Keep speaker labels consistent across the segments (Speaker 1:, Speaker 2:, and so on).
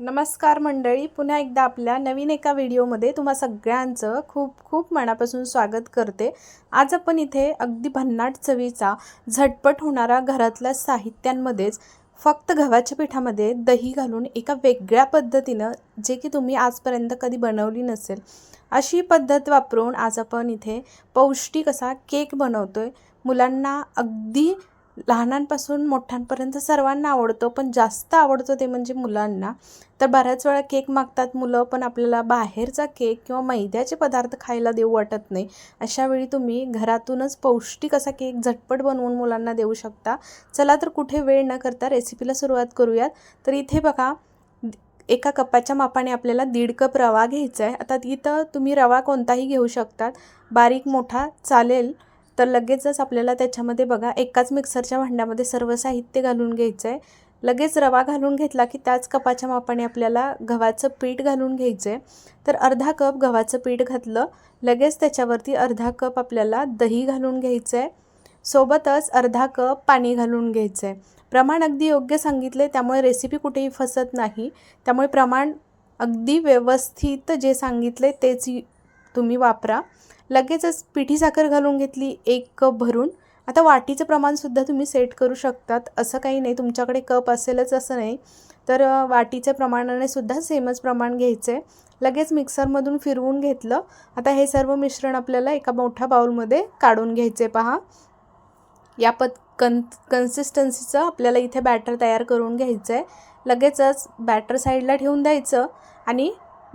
Speaker 1: नमस्कार मंडळी पुन्हा एकदा आपल्या नवीन एका व्हिडिओमध्ये तुम्हा सगळ्यांचं खूप खूप मनापासून स्वागत करते. आज आपण इथे अगदी भन्नाट चवीचा झटपट होणारा घरातल्या साहित्यांमध्येच फक्त गव्हाच्या पिठामध्ये दही घालून एका वेगळ्या पद्धतीनं जे की तुम्ही आजपर्यंत कधी बनवली नसेल अशी पद्धत वापरून आज आपण इथे पौष्टिक असा केक बनवतो आहे मुलांना अगदी लहानांपासून मोठ्यांपर्यंत सर्वांना आवडतो पण जास्त आवडतो ते म्हणजे मुलांना. तर बऱ्याच वेळा केक मागतात मुलं पण आपल्याला बाहेरचा केक किंवा मैद्याचे पदार्थ खायला देऊ वाटत नाही. अशा वेळी तुम्ही घरातूनच पौष्टिक असा केक झटपट बनवून मुलांना देऊ शकता. चला तर कुठे वेळ न करता रेसिपीला सुरुवात करूयात. तर इथे बघा एका कपाच्या मापाने आपल्याला दीड कप रवा घ्यायचा आहे. आता इथं तुम्ही रवा कोणताही घेऊ शकतात. बारीक मोठा चालेल. तर लगेचच आपल्याला त्याच्यामध्ये बघा एकाच मिक्सरच्या भांड्यामध्ये सर्व साहित्य घालून घ्यायचं आहे लगेच रवा घालून घेतला की त्याच कपाच्या मापाने आपल्याला गव्हाचं पीठ घालून घ्यायचं आहे तर अर्धा कप गव्हाचं पीठ घातलं लगेच त्याच्यावरती अर्धा कप आपल्याला दही घालून घ्यायचं आहे सोबतच अर्धा कप पाणी घालून घ्यायचं आहे प्रमाण अगदी योग्य सांगितले त्यामुळे रेसिपी कुठेही फसत नाही. त्यामुळे प्रमाण अगदी व्यवस्थित जे सांगितले तेच तुम्ही वापरा. लगेचच पिठी साखर घालून घेतली एक कप भरून. आता वाटीचं प्रमाणसुद्धा तुम्ही सेट करू शकतात. असं काही नाही तुमच्याकडे कप असेलच असं नाही. तर वाटीच्या प्रमाणाने सुद्धा सेमच प्रमाण घ्यायचं. आहे लगेच मिक्सरमधून फिरवून घेतलं. आता हे सर्व मिश्रण आपल्याला एका मोठ्या बाऊलमध्ये काढून घ्यायचे पहा. या पद कन कन्सिस्टन्सीचं आपल्याला इथे बॅटर तयार करून घ्यायचं आहे लगेचच बॅटर साईडला ठेवून द्यायचं आणि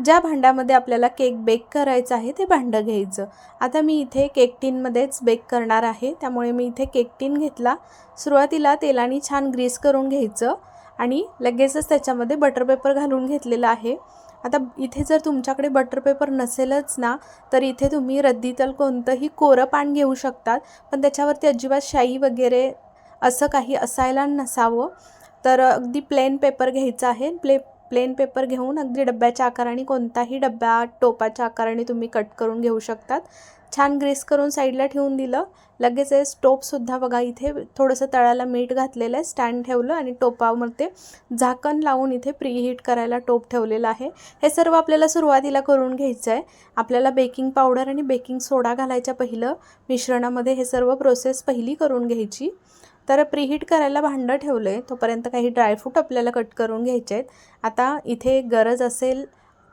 Speaker 1: ज्या भांड्यामध्ये आपल्याला केक बेक करायचं आहे ते भांडं घ्यायचं. आता मी इथे केक टीनमध्येच बेक करणार आहे. त्यामुळे मी इथे केक टीन घेतला. सुरुवातीला तेलाने छान ग्रीस करून घ्यायचं आणि लगेचच त्याच्यामध्ये बटर पेपर घालून घेतलेलं आहे. आता इथे जर तुमच्याकडे बटर पेपर नसेलच ना तर इथे तुम्ही रद्दीतल कोणतंही कोरं पान घेऊ शकतात. पण त्याच्यावरती अजिबात शाई वगैरे असं काही असायला नसावं. तर अगदी प्लेन पेपर घ्यायचा आहे. प्ले प्लेन पेपर घेऊन अगदी डब्याच्या आकाराने कोणताही डब्या टोपाच्या आकाराने तुम्ही कट करून घेऊ शकतात. छान ग्रेस करून साईडला ठेवून दिलं. लगेच हे टोपसुद्धा बघा इथे थोडंसं तळाला मीठ घातलेलं आहे स्टँड ठेवलं आणि टोपामध्ये झाकण लावून इथे प्रीहीट करायला टोप ठेवलेलं आहे. हे सर्व आपल्याला सुरुवातीला करून घ्यायचं आहे आपल्याला बेकिंग पावडर आणि बेकिंग सोडा घालायच्या पहिलं मिश्रणामध्ये हे सर्व प्रोसेस पहिली करून घ्यायची. तर प्रीहीट करायला भांडं ठेवलं आहे तोपर्यंत काही ड्रायफ्रूट आपल्याला कट करून घ्यायचे आहेत. आता इथे गरज असेल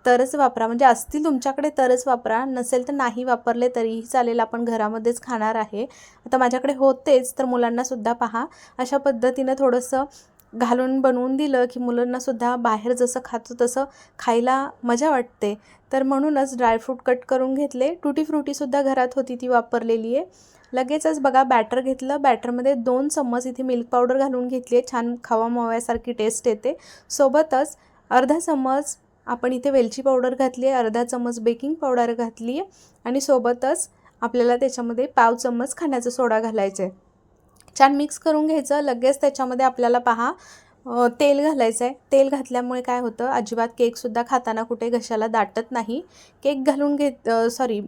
Speaker 1: तरच वापरा. म्हणजे असतील तुमच्याकडे तरच वापरा. नसेल तर नाही वापरले तरीही चालेल. आपण घरामध्येच खाणार आहे. आता माझ्याकडे होतेच तर मुलांनासुद्धा पहा. अशा पद्धतीनं थोडंसं घालून बनवून दिलं की मुलांनासुद्धा बाहेर जसं खातो तसं खायला मजा वाटते. तर म्हणूनच ड्रायफ्रूट कट करून घेतले. टुटी फ्रुटीसुद्धा घरात होती ती वापरलेली आहे. लगेचच बघा बॅटर घेतलं. बॅटरमध्ये दोन चम्मच इथे मिल्क पावडर घालून घेतली आहे. छान खावा माव्यासारखी टेस्ट येते. सोबतच अर्धा चम्मच आपण इथे वेलची पावडर घातली आहे. अर्धा चम्मच बेकिंग पावडर घातली आहे. आणि सोबतच आपल्याला त्याच्यामध्ये पाव चम्मच खाण्याचा सोडा घालायचा आहे. छान मिक्स करून घ्यायचं. लगेच त्याच्यामध्ये आपल्याला पहा तेल घालायचं आहे तेल घातल्यामुळे काय होतं अजिबात केकसुद्धा खाताना कुठे घशाला दाटत नाही. केक घालून घेत सॉरी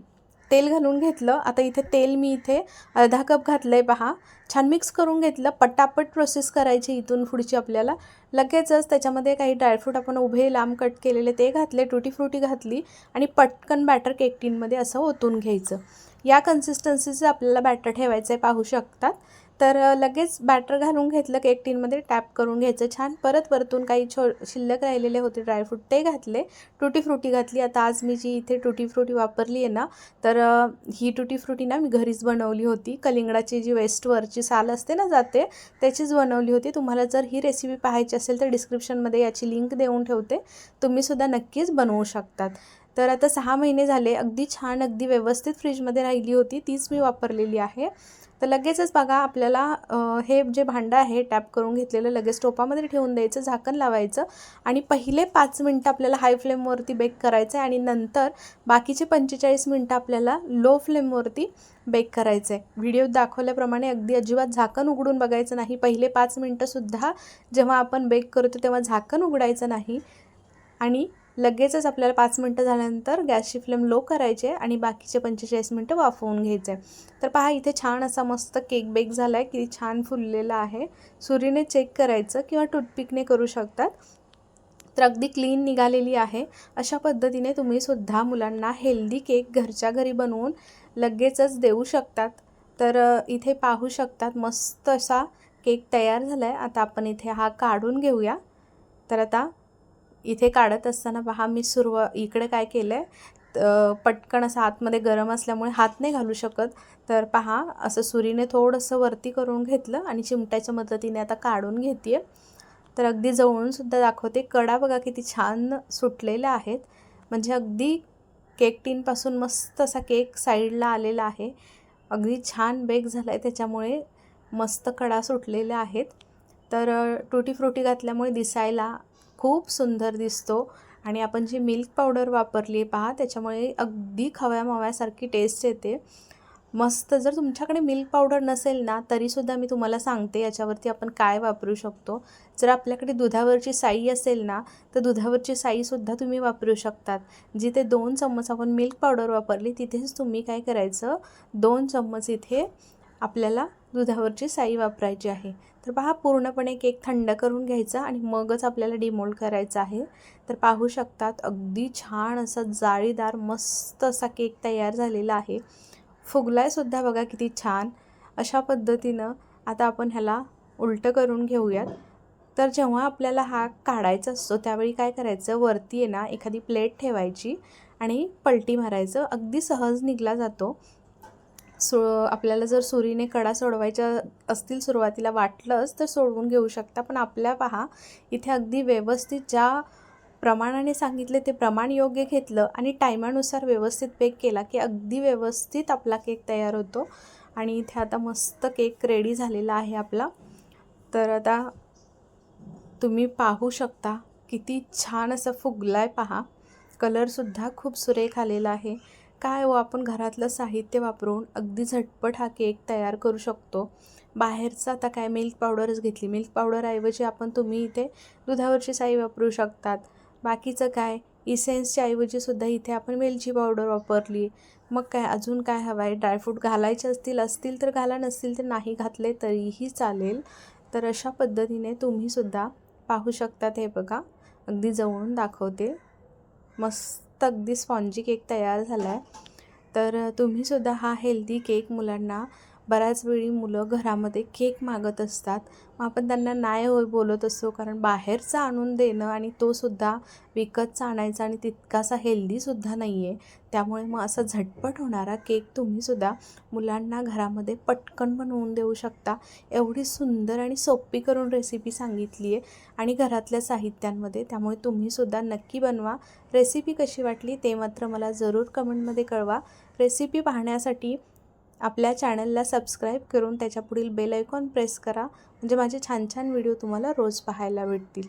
Speaker 1: तेल घालून घेतलं. आता इथे तेल मी इथे अर्धा कप घातलं आहे पहा. छान मिक्स करून घेतलं. पटापट प्रोसेस करायची इथून पुढची आपल्याला. लगेचच त्याच्यामध्ये काही ड्रायफ्रूट आपण उभे लांब कट केलेले ते घातले. टुटी फ्रुटी घातली आणि पटकन बॅटर केक टीनमध्ये असं ओतून घ्यायचं. या कन्सिस्टन्सीचं आपल्याला बॅटर ठेवायचं आहे पाहू शकतात. तर लगेच बॅटर घालून घेतलं केक टीनमध्ये टॅप करून घ्यायचं छान. परत परतून काही छो शिल्लक राहिलेले होते ड्रायफ्रूट ते घातले. टुटी फ्रुटी घातली. आता आज मी जी इथे टुटी फ्रुटी वापरली आहे ना तर ही टुटी फ्रुटी ना मी घरीच बनवली होती. कलिंगडाची जी वेस्टवरची साल असते ना जाते त्याचीच बनवली होती. तुम्हाला जर ही रेसिपी पाहायची असेल तर डिस्क्रिप्शनमध्ये याची लिंक देऊन ठेवते. तुम्हीसुद्धा नक्कीच बनवू शकतात. तर आता सहा महिने झाले अगदी छान अगदी व्यवस्थित फ्रीजमध्ये राहिली होती तीच मी वापरलेली आहे. तर लगेचच बघा आपल्याला हे जे भांडं आहे टॅप करून घेतलेलं लगेच टोपामध्ये ठेवून द्यायचं झाकण लावायचं आणि पहिले पाच मिनटं आपल्याला हाय फ्लेमवरती बेक करायचं आहे आणि नंतर बाकीचे पंचेचाळीस मिनटं आपल्याला लो फ्लेमवरती बेक करायचं आहे. व्हिडिओ दाखवल्याप्रमाणे अगदी अजिबात झाकण उघडून बघायचं नाही. पहिले पाच मिनटंसुद्धा जेव्हा आपण बेक करतो तेव्हा झाकण उघडायचं नाही आणि लगेचच आपल्याला पाच मिनटं झाल्यानंतर गॅसची फ्लेम लो करायचे आणि बाकीचे पंचेचाळीस मिनटं वाफवून घ्यायचे तर पहा इथे छान असा मस्त केक बेक झाला आहे किती छान फुललेला आहे. सुरीने चेक करायचं किंवा टूथपिकने करू शकतात. तर अगदी क्लीन निघालेली आहे. अशा पद्धतीने तुम्हीसुद्धा मुलांना हेल्दी केक घरच्या घरी बनवून लगेचच देऊ शकतात. तर इथे पाहू शकतात मस्त असा केक तयार झाला आहे आता आपण इथे हा काढून घेऊया. तर आता इथे काढत असताना पहा मी सुरुवा इकडे काय केलं आहे पटकन असं आतमध्ये गरम असल्यामुळे हात नाही घालू शकत. तर पहा असं सुरीने थोडंसं वरती करून घेतलं आणि चिमट्याच्या मदतीने आता काढून घेते तर अगदी जवळूनसुद्धा दाखवते. कडा बघा किती छान सुटलेल्या आहेत. म्हणजे अगदी केक टीनपासून मस्त असा केक साईडला आलेला आहे. अगदी छान बेक झाला आहे त्याच्यामुळे मस्त कडा सुटलेल्या आहेत. तर टुटी फ्रुटी घातल्यामुळे दिसायला खूप सुंदर दिसतो. आणि आपण जी मिल्क पावडर वापरली आहे पहा त्याच्यामुळे अगदी खव्या माव्यासारखी टेस्ट येते. मस्त जर तुमच्याकडे मिल्क पावडर नसेल ना तरीसुद्धा मी तुम्हाला सांगते याच्यावरती आपण काय वापरू शकतो. जर आपल्याकडे दुधावरची साई असेल ना तर दुधावरची साईसुद्धा तुम्ही वापरू शकतात. जिथे दोन चम्मच आपण मिल्क पावडर वापरली तिथेच तुम्ही काय करायचं? दोन चम्मच इथे आपल्याला दुधावरची साई वापरायची आहे. तर पहा पूर्णपणे केक थंड करून घ्यायचा आणि मगच आपल्याला डिमोल्ड करायचा आहे. तर पाहू शकतात अगदी छान असा जाळीदार मस्त असा केक तयार झालेला आहे. फुगलायसुद्धा बघा किती छान. अशा पद्धतीनं आता आपण ह्याला उलटं करून घेऊयात. तर जेव्हा आपल्याला हा काढायचा असतो त्यावेळी काय करायचं? वरती आहे ना एखादी प्लेट ठेवायची आणि पलटी मारायचं. अगदी सहज निघला जातो. सो आपल्याला जर सुरीने कडा सोडवायच्या असतील सुरुवातीला वाटलंच तर सोडवून घेऊ शकता. पण आपल्या पहा इथे अगदी व्यवस्थित ज्या प्रमाणाने सांगितले ते प्रमाण योग्य घेतलं आणि टायमानुसार व्यवस्थित बेक केला की अगदी व्यवस्थित आपला केक तयार होतो. आणि इथे आता मस्त केक रेडी झालेला आहे आपला. तर आता तुम्ही पाहू शकता किती छान असं फुगला आहे पहा कलरसुद्धा खूप सुरेख आलेला आहे. काय व आपण घरातलं साहित्य वापरून अगदी झटपट हा केक तयार करू शकतो? बाहेरचं आता काय मिल्क पावडरच घेतली? मिल्क पावडरऐवजी आपण तुम्ही इथे दुधावरची साई वापरू शकतात. बाकीचं काय? इसेन्सच्या ऐवजीसुद्धा इथे आपण वेलची पावडर वापरली. मग काय? अजून काय हवं आहे ड्रायफ्रूट घालायचे असतील असतील तर घाला नसतील तर नाही घातले तरीही चालेल. तर अशा पद्धतीने तुम्हीसुद्धा पाहू शकतात हे बघा. अगदी जवळून दाखवते. मस्त. अगदी स्पॉन्जी केक तयार झाला आहे तर तुम्हीसुद्धा हा हेल्दी केक मुलांना बऱ्याच वेळी मुलं घरामध्ये केक मागत असतात. मग आपण त्यांना नाही होय बोलत असतो कारण बाहेरचा आणून देणं आणि तो सुद्धा विकतचा आणायचा आणि तितकासा हेल्दीसुद्धा नाही आहे त्यामुळे मग असा झटपट होणारा केक तुम्हीसुद्धा मुलांना घरामध्ये पटकन बनवून देऊ शकता. एवढी सुंदर आणि सोपी करून रेसिपी सांगितली आहे आणि घरातल्या साहित्यांमध्ये. त्यामुळे तुम्हीसुद्धा नक्की बनवा. रेसिपी कशी वाटली ते मात्र मला जरूर कमेंटमध्ये कळवा. रेसिपी पाहण्यासाठी आपल्या चॅनलला सबस्क्राईब करून त्याच्या पुढील बेल आयकॉन प्रेस करा. म्हणजे माझे छान छान व्हिडिओ तुम्हाला रोज पाहायला भेटतील.